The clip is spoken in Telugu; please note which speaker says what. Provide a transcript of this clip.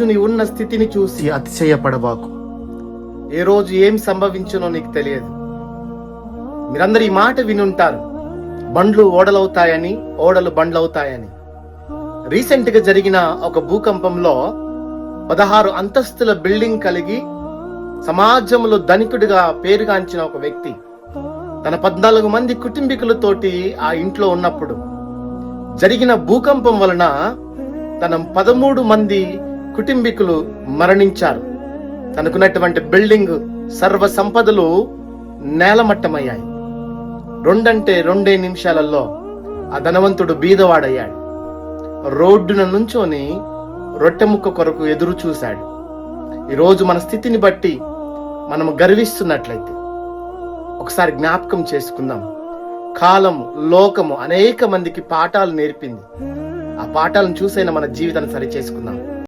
Speaker 1: రోజు నీ ఉన్న స్థితిని చూసి అతిశయపడబాకు. ఏ రోజు ఏం సంభవించునో నీకు తెలియదు. మీరందరూ ఈ మాట వినుంటారు. బండ్లు ఓడలవుతాయని ఓడలు బండ్లవుతాయని. రీసెంట్గా జరిగిన ఒక భూకంపంలో పదహారు అంతస్తుల బిల్డింగ్ కలిగి సమాజంలో ధనికుడిగా పేరుగాంచిన ఒక వ్యక్తి తన పద్నాలుగు మంది కుటుంబీకులతోటి ఆ ఇంట్లో ఉన్నప్పుడు జరిగిన భూకంపం వలన తన పదమూడు మంది కుటుంబీకులు మరణించారు. తనకున్నటువంటి బిల్డింగ్ సర్వ సంపదలు నేలమట్టమయ్యాయి. రెండంటే రెండే నిమిషాలలో ఆ ధనవంతుడు బీదవాడయ్యాడు. రోడ్డున నుంచొని రొట్టె ముక్క కొరకు ఎదురు చూశాడు. ఈరోజు మన స్థితిని బట్టి మనం గర్విస్తున్నట్లయితే ఒకసారి జ్ఞాపకం చేసుకుందాం. కాలం లోకము అనేక మందికి పాఠాలు నేర్పింది. ఆ పాఠాలను చూసైనా మన జీవితాన్ని సరి చేసుకుందాం